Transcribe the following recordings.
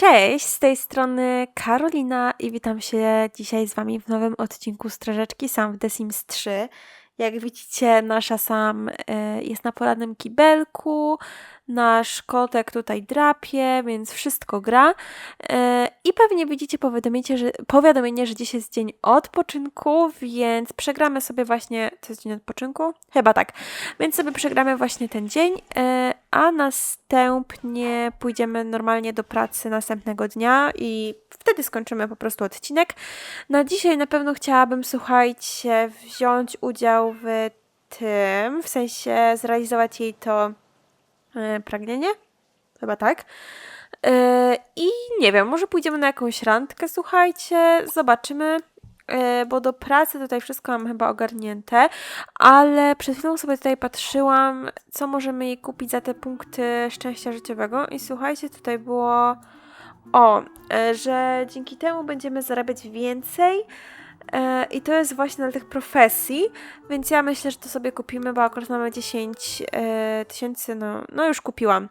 Cześć, z tej strony Karolina i witam się dzisiaj z Wami w nowym odcinku Strażeczki Sam w The Sims 3. Jak widzicie, nasza Sam e, jest na poradnym kibelku, nasz kotek tutaj drapie, więc wszystko gra. E, I pewnie widzicie powiadomienie że, powiadomienie, że dziś jest dzień odpoczynku, więc przegramy sobie właśnie. To jest dzień odpoczynku? Chyba tak. Więc sobie przegramy właśnie ten dzień, e, a następnie pójdziemy normalnie do pracy następnego dnia i wtedy skończymy po prostu odcinek. Na dzisiaj na pewno chciałabym, słuchajcie, wziąć udział w tym, w sensie zrealizować jej to pragnienie. Chyba tak. E, I nie wiem, może pójdziemy na jakąś randkę, słuchajcie, zobaczymy, e, bo do pracy tutaj wszystko mam chyba ogarnięte, ale przed chwilą sobie tutaj patrzyłam, co możemy jej kupić za te punkty szczęścia życiowego i słuchajcie, tutaj było o, e, że dzięki temu będziemy zarabiać więcej e, i to jest właśnie dla tych profesji, więc ja myślę, że to sobie kupimy, bo akurat mamy 10 e, tysięcy, no, no już kupiłam,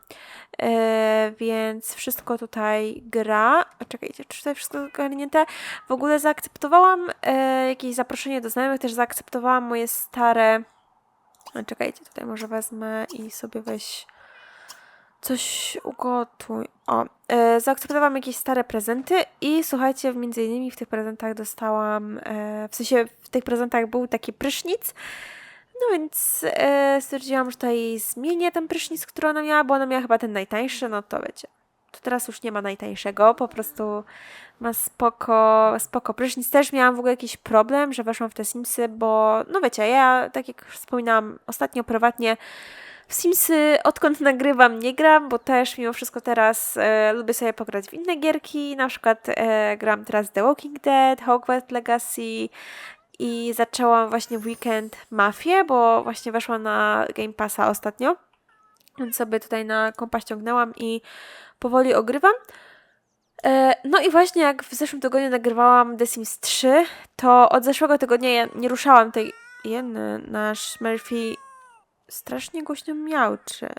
e, więc wszystko tutaj gra. A czekajcie, czy tutaj wszystko zgarnięte? W ogóle zaakceptowałam e, jakieś zaproszenie do znajomych, też zaakceptowałam moje stare... A czekajcie, tutaj może wezmę i sobie weź coś ugotuj. O, e, zaakceptowałam jakieś stare prezenty i słuchajcie, między innymi w tych prezentach dostałam, e, w sensie w tych prezentach był taki prysznic, no więc e, stwierdziłam, że tutaj zmienię ten prysznic, który ona miała, bo ona miała chyba ten najtańszy, no to wiecie. To teraz już nie ma najtańszego, po prostu ma spoko, spoko prysznic. Też miałam w ogóle jakiś problem, że weszłam w te Simsy, bo no wiecie, ja tak jak wspominałam ostatnio prywatnie, w Simsy odkąd nagrywam nie gram, bo też mimo wszystko teraz e, lubię sobie pograć w inne gierki. Na przykład e, gram teraz The Walking Dead, Hogwarts Legacy i zaczęłam właśnie w weekend Mafię, bo właśnie weszła na Game Passa ostatnio. Więc sobie tutaj na kompa ściągnęłam i powoli ogrywam. E, no i właśnie jak w zeszłym tygodniu nagrywałam The Sims 3, to od zeszłego tygodnia ja nie ruszałam tej... Jeden, nasz Murphy strasznie głośno miałczy.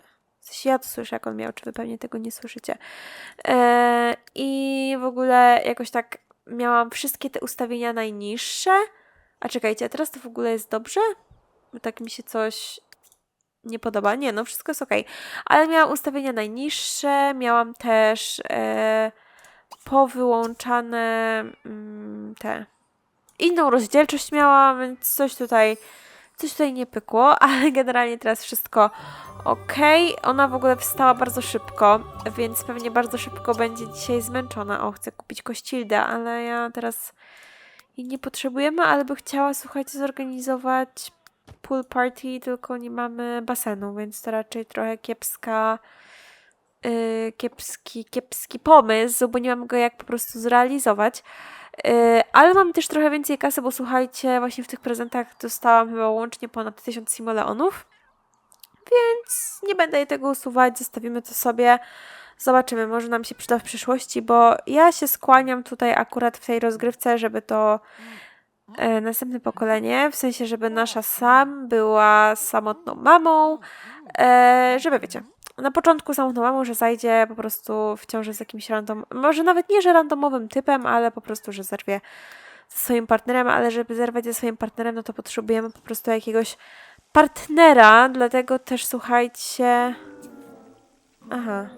Ja to słyszę, jak on miałczy, wy pewnie tego nie słyszycie. E, I w ogóle jakoś tak miałam wszystkie te ustawienia najniższe. A czekajcie, a teraz to w ogóle jest dobrze? Bo tak mi się coś nie podoba. Nie, no wszystko jest ok. Ale miałam ustawienia najniższe, miałam też e, powyłączane mm, te. Inną rozdzielczość miałam, więc coś tutaj coś tutaj nie pykło, ale generalnie teraz wszystko ok. Ona w ogóle wstała bardzo szybko, więc pewnie bardzo szybko będzie dzisiaj zmęczona. O, chcę kupić kościldę, ale ja teraz jej nie potrzebujemy, ale by chciała, słuchajcie, zorganizować pool party, tylko nie mamy basenu, więc to raczej trochę kiepska yy, kiepski, kiepski pomysł, bo nie mam go jak po prostu zrealizować. Yy, ale mam też trochę więcej kasy, bo słuchajcie, właśnie w tych prezentach dostałam chyba łącznie ponad 1000 simoleonów. Więc nie będę jej tego usuwać, zostawimy to sobie. Zobaczymy, może nam się przyda w przyszłości, bo ja się skłaniam tutaj akurat w tej rozgrywce, żeby to e, następne pokolenie, w sensie, żeby nasza Sam była samotną mamą, e, żeby wiecie, na początku samotną mamą, że zajdzie po prostu w ciąży z jakimś random, może nawet nie, że randomowym typem, ale po prostu, że zerwie ze swoim partnerem, ale żeby zerwać ze swoim partnerem, no to potrzebujemy po prostu jakiegoś partnera, dlatego też słuchajcie... Aha.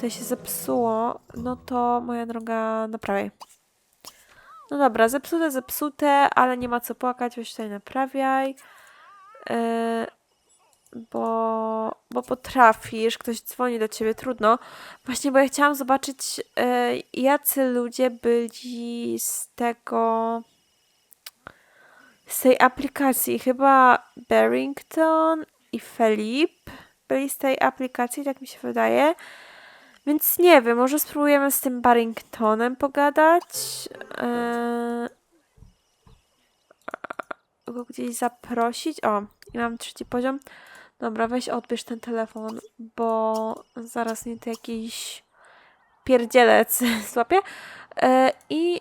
To się zepsuło, no to moja droga, naprawiaj. No dobra, zepsute, zepsute, ale nie ma co płakać, weź tutaj naprawiaj. Yy, bo, bo potrafisz, ktoś dzwoni do ciebie, trudno. Właśnie, bo ja chciałam zobaczyć, yy, jacy ludzie byli z tego, z tej aplikacji. Chyba Barrington i Felip byli z tej aplikacji, tak mi się wydaje. Więc nie wiem, może spróbujemy z tym Barringtonem pogadać. Yy, go gdzieś zaprosić. O, i mam trzeci poziom. Dobra, weź odbierz ten telefon, bo zaraz mnie to jakiś pierdzielec złapie. E, I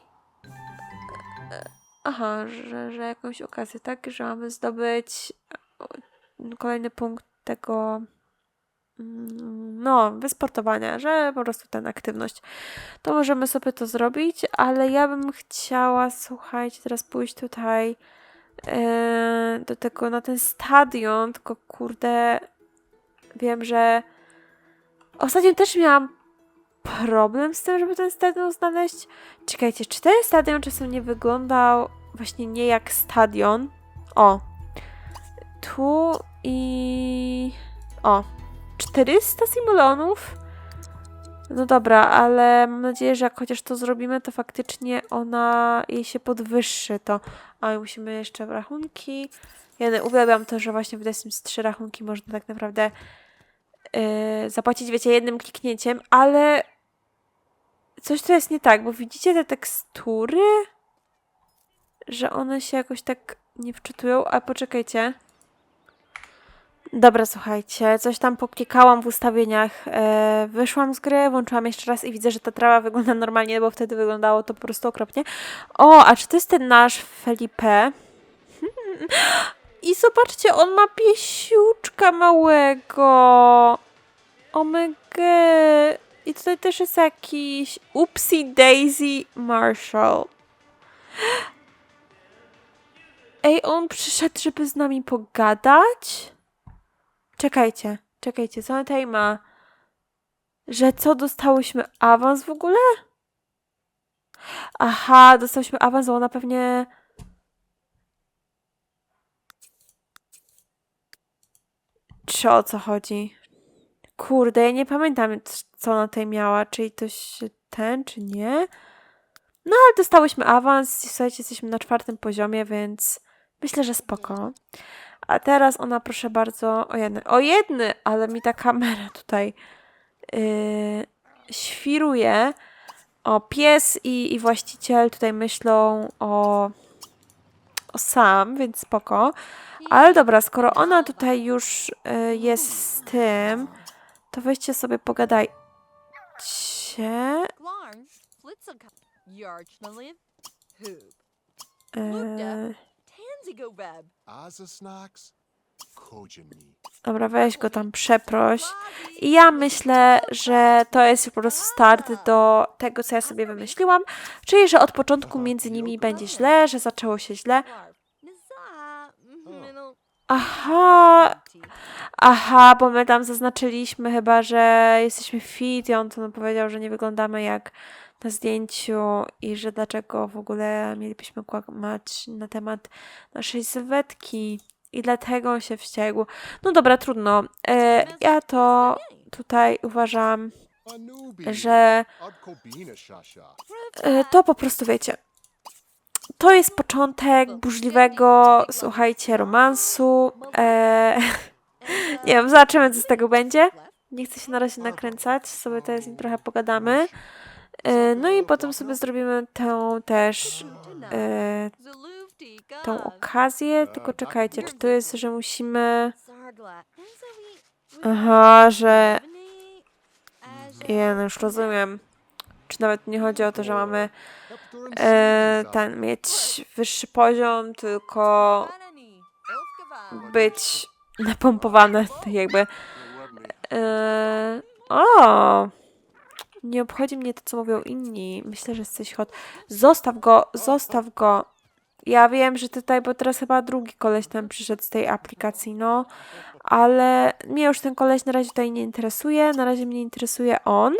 e, aha, że, że jakąś okazję, tak? Że mamy zdobyć kolejny punkt tego mm, no, wysportowania, że po prostu ten aktywność, to możemy sobie to zrobić, ale ja bym chciała, słuchajcie, teraz pójść tutaj e, do tego, na ten stadion, tylko kurde, wiem, że ostatnio też miałam problem z tym, żeby ten stadion znaleźć. Czekajcie, czy ten stadion czasem nie wyglądał właśnie nie jak stadion? O, tu i... O, 400 simulonów? No dobra, ale mam nadzieję, że jak chociaż to zrobimy, to faktycznie ona jej się podwyższy. To, a i musimy jeszcze rachunki. Ja nie- uwielbiam to, że właśnie w The Sims 3 rachunki można tak naprawdę yy, zapłacić, wiecie, jednym kliknięciem, ale coś tu jest nie tak, bo widzicie te tekstury, że one się jakoś tak nie wczytują, a poczekajcie. Dobra, słuchajcie, coś tam poklikałam w ustawieniach, e, wyszłam z gry, włączyłam jeszcze raz i widzę, że ta trawa wygląda normalnie, bo wtedy wyglądało to po prostu okropnie. O, a czy to jest ten nasz Felipe? I zobaczcie, on ma piesiuczka małego. Omega. I tutaj też jest jakiś Upsy Daisy Marshall. Ej, on przyszedł, żeby z nami pogadać? Czekajcie, czekajcie, co on tutaj ma? Że co, dostałyśmy awans w ogóle? Aha, dostałyśmy awans, bo ona pewnie... Czy o co chodzi? Kurde, ja nie pamiętam, co ona tutaj miała. Czyli to się ten, czy nie? No, ale dostałyśmy awans słuchajcie, jesteśmy na czwartym poziomie, więc myślę, że spoko. A teraz ona, proszę bardzo, o jedny, o jedny, ale mi ta kamera tutaj yy, świruje. O, pies i, i właściciel tutaj myślą o, o sam, więc spoko. Ale dobra, skoro ona tutaj już y, jest z tym, to weźcie sobie pogadajcie. Glarn, dobra, weź go tam przeproś. I ja myślę, że to jest po prostu start do tego, co ja sobie wymyśliłam. Czyli, że od początku między nimi będzie źle, że zaczęło się źle. Aha, aha, bo my tam zaznaczyliśmy chyba, że jesteśmy fit i on to nam powiedział, że nie wyglądamy jak na zdjęciu i że dlaczego w ogóle mielibyśmy kłamać na temat naszej sylwetki i dlatego się wściekł. No dobra, trudno. E, ja to tutaj uważam, że e, to po prostu wiecie. To jest początek burzliwego, słuchajcie, romansu. E, nie wiem, zobaczymy, co z tego będzie. Nie chcę się na razie nakręcać, sobie tutaj z nim trochę pogadamy. E, No i potem sobie zrobimy tę też e, tą okazję, tylko czekajcie, czy to jest, że musimy... Aha, że... Ja no już rozumiem. Czy nawet nie chodzi o to, że mamy e, ten mieć wyższy poziom, tylko być napompowane, tak jakby. E, o! Nie obchodzi mnie to, co mówią inni. Myślę, że jesteś hot. Zostaw go, zostaw go. Ja wiem, że tutaj, bo teraz chyba drugi koleś tam przyszedł z tej aplikacji, no. Ale mnie już ten koleś na razie tutaj nie interesuje. Na razie mnie interesuje on.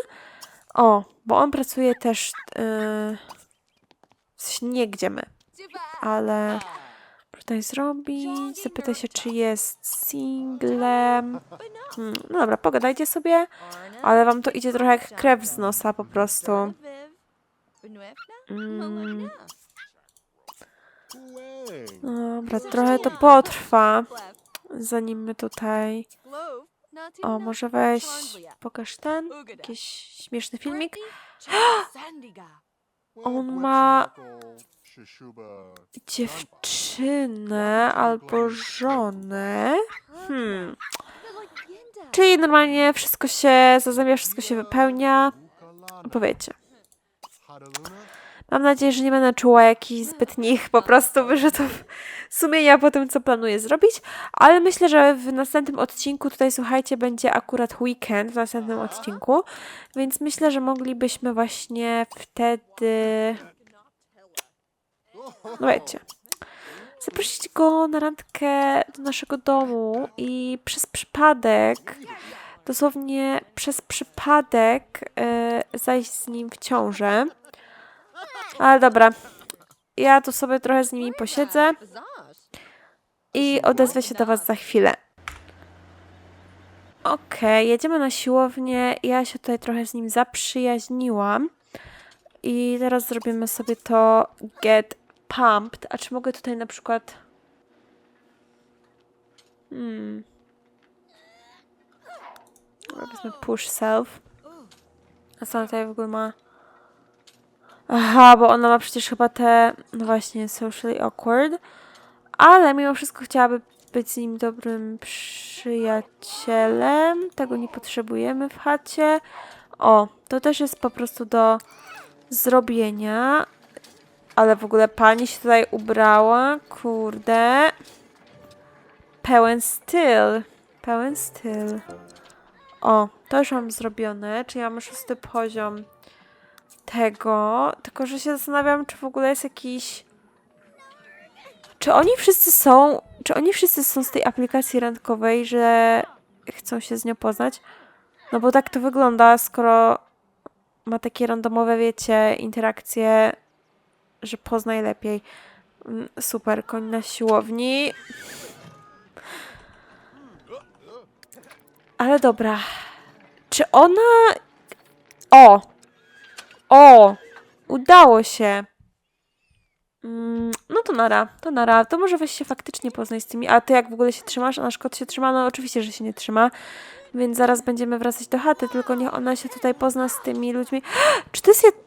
O, bo on pracuje też... Yy, nie gdzie my, ale tutaj zrobić. Zapytaj się, czy jest singlem. Hmm, no dobra, pogadajcie sobie, ale wam to idzie trochę jak krew z nosa po prostu. Mm, Kueng. dobra, trochę to potrwa, zanim my tutaj... O, może weź, pokaż ten, jakiś śmieszny filmik. On ma Shishuba. Dziewczynę albo żonę. Hmm. Czyli normalnie wszystko się zazębia, wszystko się wypełnia. Powiecie. Mam nadzieję, że nie będę czuła jakichś zbytnich po prostu wyrzutów sumienia po tym, co planuję zrobić, ale myślę, że w następnym odcinku, tutaj słuchajcie, będzie akurat weekend w następnym odcinku, więc myślę, że moglibyśmy właśnie wtedy, no wiecie, zaprosić go na randkę do naszego domu i przez przypadek, dosłownie przez przypadek e, zajść z nim w ciążę. Ale dobra, ja tu sobie trochę z nimi posiedzę i odezwę się do Was za chwilę. Okej, jedziemy na siłownię. Ja się tutaj trochę z nim zaprzyjaźniłam. I teraz zrobimy sobie to get pumped. A czy mogę tutaj na przykład... Hmm. Powiedzmy push self. A co ona tutaj w ogóle ma? Aha, bo ona ma przecież chyba te, no właśnie, socially awkward. Ale mimo wszystko chciałaby być z nim dobrym przyjacielem. Tego nie potrzebujemy w chacie. O, to też jest po prostu do zrobienia. Ale w ogóle pani się tutaj ubrała. Kurde. Pełen styl. Pełen styl. O, to już mam zrobione. Czyli mamy szósty poziom tego. Tylko, że się zastanawiam, czy w ogóle jest jakiś. Czy oni wszyscy są. Czy oni wszyscy są z tej aplikacji randkowej, że chcą się z nią poznać? No bo tak to wygląda, skoro ma takie randomowe, wiecie, interakcje, że poznaj lepiej. Mm, Super, koń na siłowni. Ale dobra. Czy ona. O! O! Udało się. Mm, no to nara, to nara. To może weź się faktycznie poznać z tymi. A ty jak w ogóle się trzymasz? A nasz kot się trzyma? No oczywiście, że się nie trzyma. Więc zaraz będziemy wracać do chaty, tylko niech ona się tutaj pozna z tymi ludźmi. Czy to jest.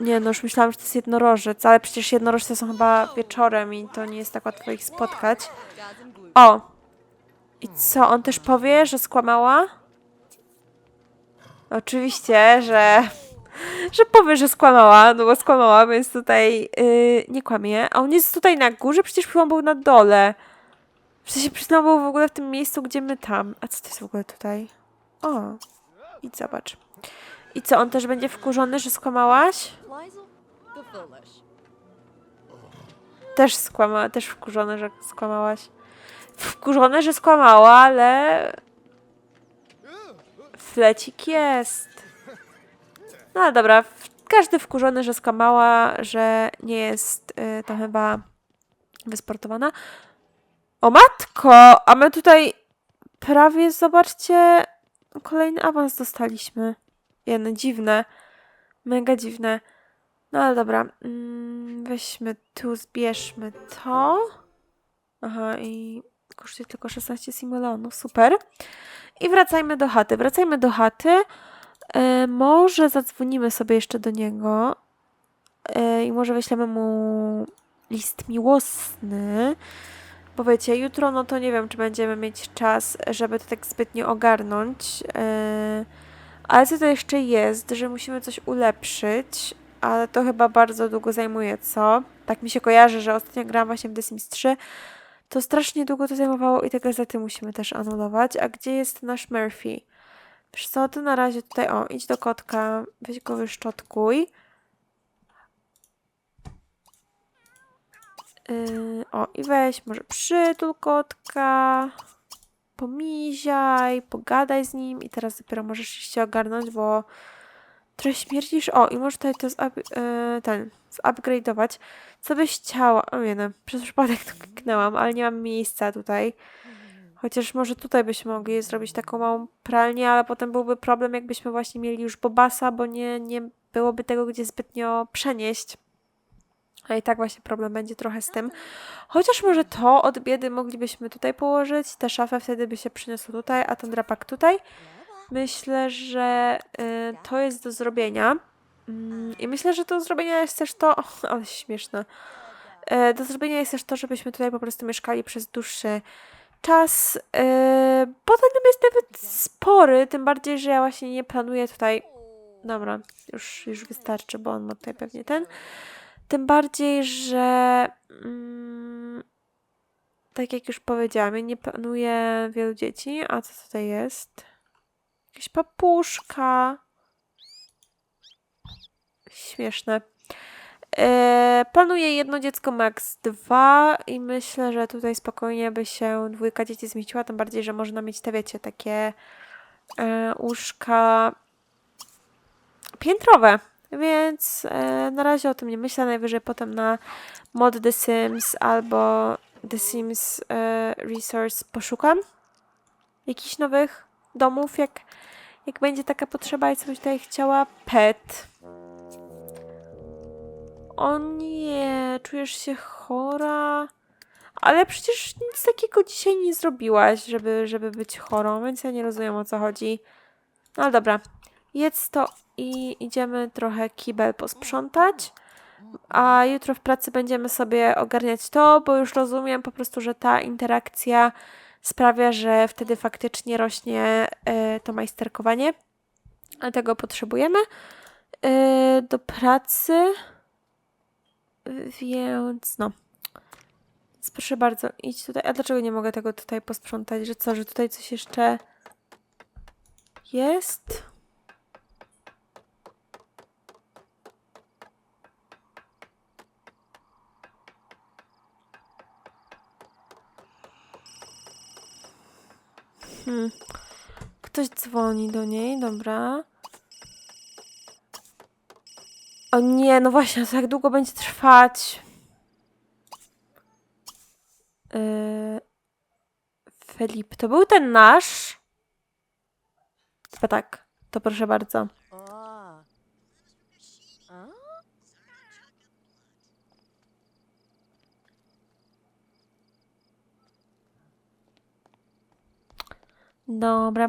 Nie, no już myślałam, że to jest jednorożec, ale przecież jednorożce są chyba wieczorem i to nie jest tak łatwo ich spotkać. O! I co, on też powie, że skłamała? Oczywiście, że że powie, że skłamała, no bo skłamała, więc tutaj yy, nie kłamie. A on jest tutaj na górze, przecież chwilą był na dole. W przed chwilą był w ogóle w tym miejscu, gdzie my tam. A co to jest w ogóle tutaj? O, idź zobacz. I co, on też będzie wkurzony, że skłamałaś? Też skłamała, też wkurzony, że skłamałaś. Wkurzony, że skłamała, ale... Flecik jest. No dobra, każdy wkurzony, że skłamała, że nie jest y, to chyba wysportowana. O matko! A my tutaj prawie, zobaczcie, kolejny awans dostaliśmy. Jedno dziwne. Mega dziwne. No ale dobra. Mm, weźmy tu, zbierzmy to. Aha, i kosztuje tylko 16 simulonów. Super. I wracajmy do chaty. Wracajmy do chaty. E, może zadzwonimy sobie jeszcze do niego. E, I może wyślemy mu list miłosny. Bo wiecie, jutro, no to nie wiem, czy będziemy mieć czas, żeby to tak zbytnio ogarnąć. E, ale co to jeszcze jest, że musimy coś ulepszyć, ale to chyba bardzo długo zajmuje, co? Tak mi się kojarzy, że ostatnio grałam właśnie w The Sims 3, to strasznie długo to zajmowało i te gazety musimy też anulować. A gdzie jest nasz Murphy? Wiesz co, to na razie tutaj, o, idź do kotka, weź go wyszczotkuj. Yy, o, i weź może przytul kotka, pomiziaj, pogadaj z nim i teraz dopiero możesz się ogarnąć, bo trochę śmierdzisz. O, i możesz tutaj to zup, yy, ten, zupgrade'ować. Co byś chciała? O nie, no, przez przypadek to kliknęłam, ale nie mam miejsca tutaj. Chociaż może tutaj byśmy mogli zrobić taką małą pralnię, ale potem byłby problem, jakbyśmy właśnie mieli już Bobasa, bo nie, nie byłoby tego gdzie zbytnio przenieść. A i tak właśnie problem będzie trochę z tym. Chociaż może to od biedy moglibyśmy tutaj położyć. Tę szafę wtedy by się przyniosło tutaj, a ten drapak tutaj. Myślę, że y, to jest do zrobienia. Mm, I myślę, że do zrobienia jest też to. Ale śmieszne. E, Do zrobienia jest też to, żebyśmy tutaj po prostu mieszkali przez dłuższy czas. e, Bo ten dom jest nawet spory, tym bardziej, że ja właśnie nie planuję tutaj Dobra, już, już wystarczy, bo on ma tutaj pewnie ten. Tym bardziej, że mm, tak jak już powiedziałam, nie planuję wielu dzieci. A co tutaj jest? Jakaś papuszka. Śmieszne. E, planuję jedno dziecko, max dwa i myślę, że tutaj spokojnie by się dwójka dzieci zmieściła, tym bardziej, że można mieć te, wiecie, takie e, łóżka piętrowe, więc e, na razie o tym nie myślę, najwyżej potem na mod The Sims albo The Sims e, Resource poszukam jakichś nowych domów, jak, jak będzie taka potrzeba i co bym tutaj chciała. Pet. O nie, czujesz się chora? Ale przecież nic takiego dzisiaj nie zrobiłaś, żeby, żeby być chorą, więc ja nie rozumiem o co chodzi. No dobra, jedz to i idziemy trochę kibel posprzątać. A jutro w pracy będziemy sobie ogarniać to, bo już rozumiem po prostu, że ta interakcja sprawia, że wtedy faktycznie rośnie e, to majsterkowanie. A tego potrzebujemy. E, do pracy. Więc no. Więc proszę bardzo, idź tutaj. A dlaczego nie mogę tego tutaj posprzątać? Że co, że tutaj coś jeszcze jest? Hmm. Ktoś dzwoni do niej, dobra. O nie, no właśnie, to jak długo będzie trwać? Yy... Filip, to był ten nasz? Chyba tak, to proszę bardzo. Dobra.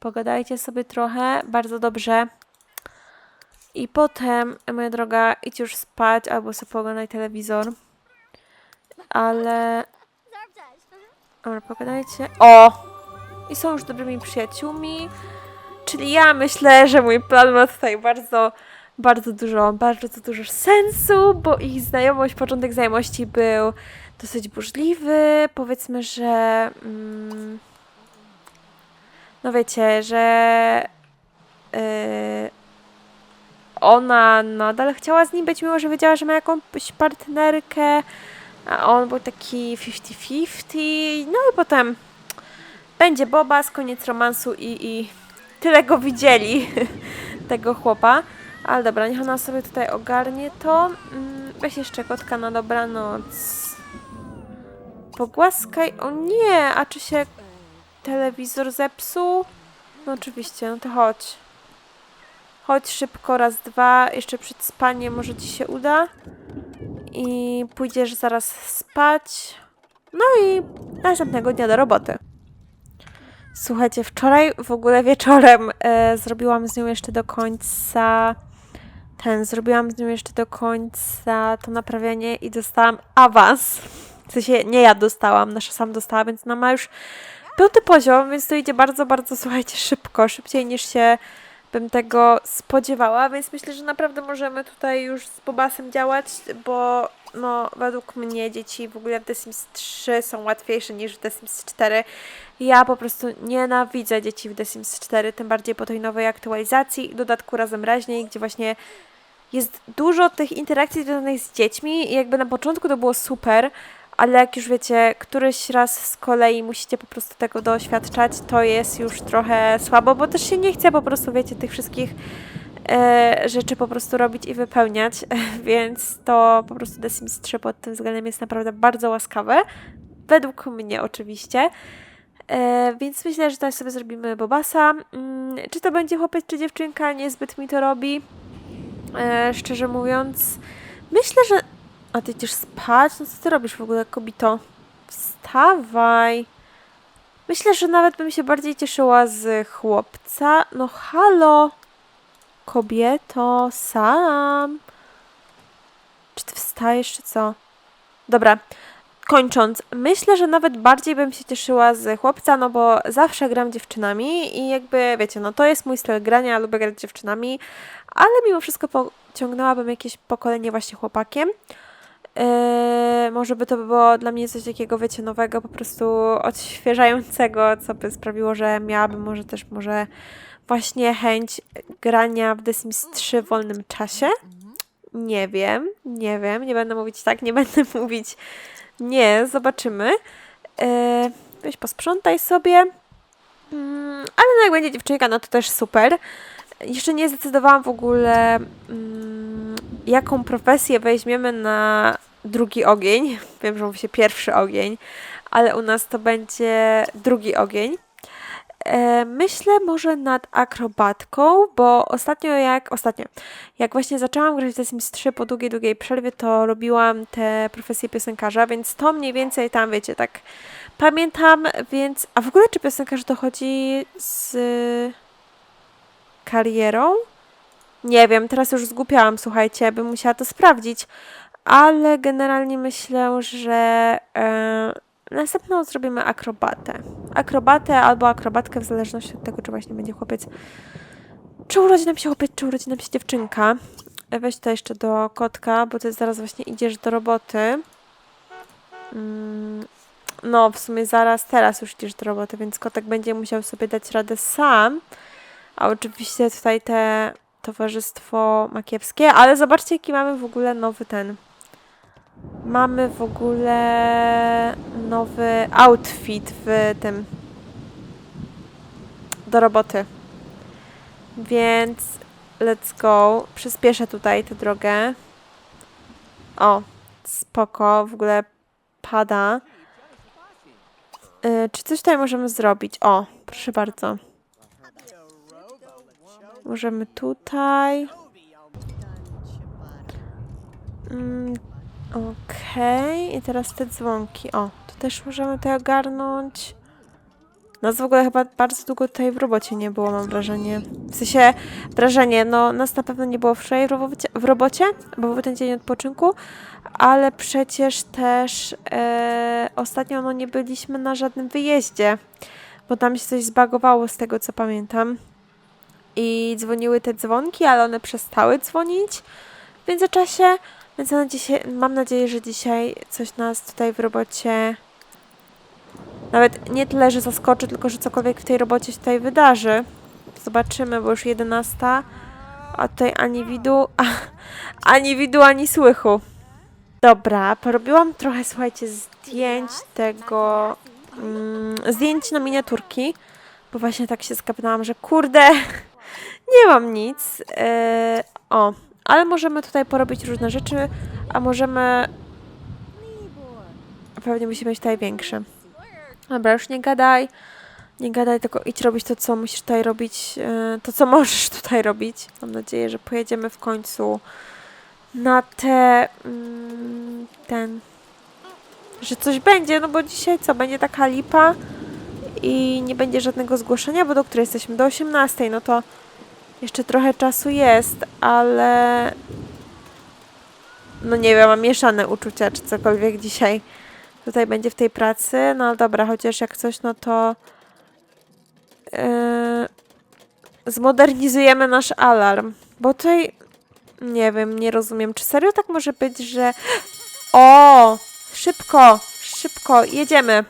Pogadajcie sobie trochę, bardzo dobrze. I potem, moja droga, idź już spać albo sobie pooglądaj telewizor. Ale... Dobra, pogadajcie. O! I są już dobrymi przyjaciółmi. Czyli ja myślę, że mój plan ma tutaj bardzo, bardzo dużo, bardzo dużo sensu, bo ich znajomość, początek znajomości był dosyć burzliwy. Powiedzmy, że... Mm, no wiecie, że yy, ona nadal chciała z nim być, mimo że wiedziała, że ma jakąś partnerkę, a on był taki 50-50. No i potem będzie Bobas, koniec romansu i, i tyle go widzieli, tego chłopa. Ale dobra, niech ona sobie tutaj ogarnie to. Mm, Weź jeszcze kotka na dobranoc. Pogłaskaj. O nie, a czy się telewizor zepsuł? No oczywiście, no to chodź. Chodź szybko, raz, dwa. Jeszcze przed spaniem może ci się uda. I pójdziesz zaraz spać. No i następnego dnia do roboty. Słuchajcie, wczoraj w ogóle wieczorem e, zrobiłam z nią jeszcze do końca ten, zrobiłam z nią jeszcze do końca to naprawianie i dostałam awans. W sensie nie ja dostałam, nasza sam dostała, więc ona ma już piąty poziom, więc to idzie bardzo, bardzo, słuchajcie, szybko, szybciej niż się bym tego spodziewała, więc myślę, że naprawdę możemy tutaj już z Bobasem działać, bo no, według mnie dzieci w ogóle w The Sims 3 są łatwiejsze niż w The Sims 4. Ja po prostu nienawidzę dzieci w The Sims 4, tym bardziej po tej nowej aktualizacji, w dodatku razem raźniej, gdzie właśnie jest dużo tych interakcji związanych z dziećmi i jakby na początku to było super, ale jak już wiecie, któryś raz z kolei musicie po prostu tego doświadczać, to jest już trochę słabo, bo też się nie chce po prostu, wiecie, tych wszystkich e, rzeczy po prostu robić i wypełniać, więc to po prostu The Sims 3 pod tym względem jest naprawdę bardzo łaskawe, według mnie oczywiście. E, więc myślę, że tutaj sobie zrobimy Bobasa. Mm, czy to będzie chłopiec, czy dziewczynka, niezbyt mi to robi. E, szczerze mówiąc, myślę, że. A ty idziesz spać? No co ty robisz w ogóle, kobito? Wstawaj. Myślę, że nawet bym się bardziej cieszyła z chłopca. No halo, kobieto, sam. Czy ty wstajesz, czy co? Dobra. kończąc, myślę, że nawet bardziej bym się cieszyła z chłopca, no bo zawsze gram dziewczynami i jakby, wiecie, no to jest mój styl grania, lubię grać dziewczynami, ale mimo wszystko pociągnęłabym jakieś pokolenie właśnie chłopakiem. Yy, może by to było dla mnie coś takiego, wiecie, nowego, po prostu odświeżającego, co by sprawiło, że miałabym może też może właśnie chęć grania w The Sims 3 w wolnym czasie. Nie wiem, nie wiem, nie będę mówić tak, nie będę mówić nie, zobaczymy. Yy, weź posprzątaj sobie. Mm, ale no jak będzie dziewczynka, no to też super. Jeszcze nie zdecydowałam w ogóle, mm, jaką profesję weźmiemy na drugi ogień. Wiem, że mówi się pierwszy ogień, ale u nas to będzie drugi ogień. E, myślę może nad akrobatką, bo ostatnio jak ostatnio, jak właśnie zaczęłam grać w The Sims 3 po długiej, długiej przerwie, to robiłam tę profesję piosenkarza, więc to mniej więcej tam, wiecie, tak pamiętam, więc... A w ogóle czy piosenkarz dochodzi z karierą? Nie wiem, teraz już zgłupiałam, słuchajcie, bym musiała to sprawdzić, ale generalnie myślę, że e, następną zrobimy akrobatę. Akrobatę albo akrobatkę, w zależności od tego, czy właśnie będzie chłopiec, czy urodzi nam się chłopiec, czy urodzi nam się dziewczynka. Weź to jeszcze do kotka, bo ty zaraz właśnie idziesz do roboty. Mm, no, w sumie zaraz, teraz już idziesz do roboty, więc kotek będzie musiał sobie dać radę sam. A oczywiście tutaj te towarzystwo makiewskie, ale zobaczcie, jaki mamy w ogóle nowy ten. Mamy w ogóle nowy outfit w tym. Do roboty. Więc let's go. Przyspieszę tutaj tę drogę. O, spoko. W ogóle pada. Y, czy coś tutaj możemy zrobić? O, proszę bardzo. Możemy tutaj. Okej, i teraz te dzwonki. O, to też możemy tutaj ogarnąć. Nas w ogóle chyba bardzo długo tutaj w robocie nie było, mam wrażenie. W sensie, wrażenie, no nas na pewno nie było wczoraj w robocie, w robocie bo był ten dzień odpoczynku, ale przecież też e, ostatnio no nie byliśmy na żadnym wyjeździe, bo tam się coś zbagowało z tego, co pamiętam. I dzwoniły te dzwonki, ale one przestały dzwonić w międzyczasie. Więc na dzisiaj, mam nadzieję, że dzisiaj coś nas tutaj w robocie nawet nie tyle, że zaskoczy, tylko że cokolwiek w tej robocie się tutaj wydarzy. Zobaczymy, bo już 11, a tutaj ani widu, a, ani widu, ani słychu. Dobra, porobiłam trochę, słuchajcie, zdjęć tego, mm, zdjęć na miniaturki, bo właśnie tak się skapnęłam, że kurde, nie mam nic. Yy, o, ale możemy tutaj porobić różne rzeczy, a możemy... Pewnie musimy mieć tutaj większe. Dobra, już nie gadaj. Nie gadaj, tylko idź robić to, co musisz tutaj robić, e, to, co możesz tutaj robić. Mam nadzieję, że pojedziemy w końcu na te... mm, ten... Że coś będzie, no bo dzisiaj co, będzie taka lipa i nie będzie żadnego zgłoszenia, bo do której jesteśmy? Do 18, no to jeszcze trochę czasu jest, ale no nie wiem, mam mieszane uczucia, czy cokolwiek dzisiaj tutaj będzie w tej pracy. No dobra, chociaż jak coś, no to yy, zmodernizujemy nasz alarm. Bo tutaj nie wiem, nie rozumiem, czy serio tak może być, że o, szybko, szybko, jedziemy.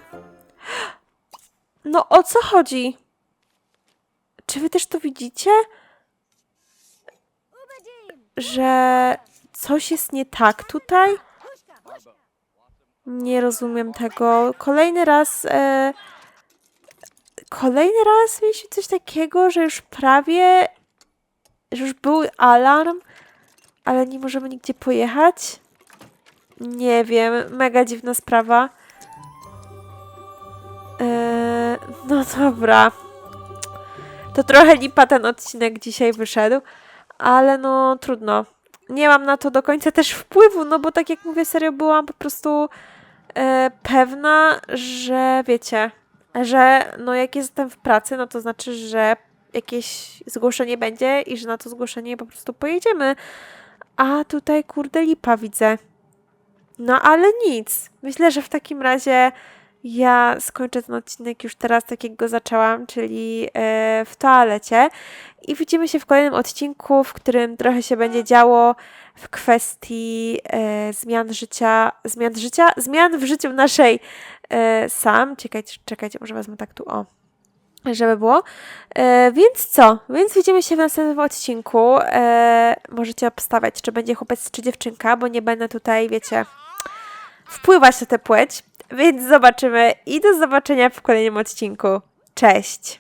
No o co chodzi? Czy wy też to widzicie? Że coś jest nie tak tutaj. Nie rozumiem tego. Kolejny raz. E, kolejny raz mieliśmy coś takiego, że już prawie. że już był alarm, ale nie możemy nigdzie pojechać. Nie wiem, mega dziwna sprawa. E, no dobra. To trochę lipa ten odcinek dzisiaj wyszedł ale no trudno. Nie mam na to do końca też wpływu, no bo tak jak mówię, serio byłam po prostu e, pewna, że wiecie, że no jak jestem w pracy, no to znaczy, że jakieś zgłoszenie będzie i że na to zgłoszenie po prostu pojedziemy. A tutaj kurde lipa widzę. No ale nic. Myślę, że w takim razie ja skończę ten odcinek już teraz, tak jak go zaczęłam, czyli e, w toalecie. I widzimy się w kolejnym odcinku, w którym trochę się będzie działo w kwestii e, zmian życia, zmian życia, zmian w życiu naszej e, sam. Czekajcie, czekajcie, może wezmę tak tu o. Żeby było. Więc co? Więc widzimy się w następnym odcinku. Możecie obstawiać, czy będzie chłopiec, czy dziewczynka, bo nie będę tutaj, wiecie, wpływać na tę płeć. Więc zobaczymy i do zobaczenia w kolejnym odcinku. Cześć!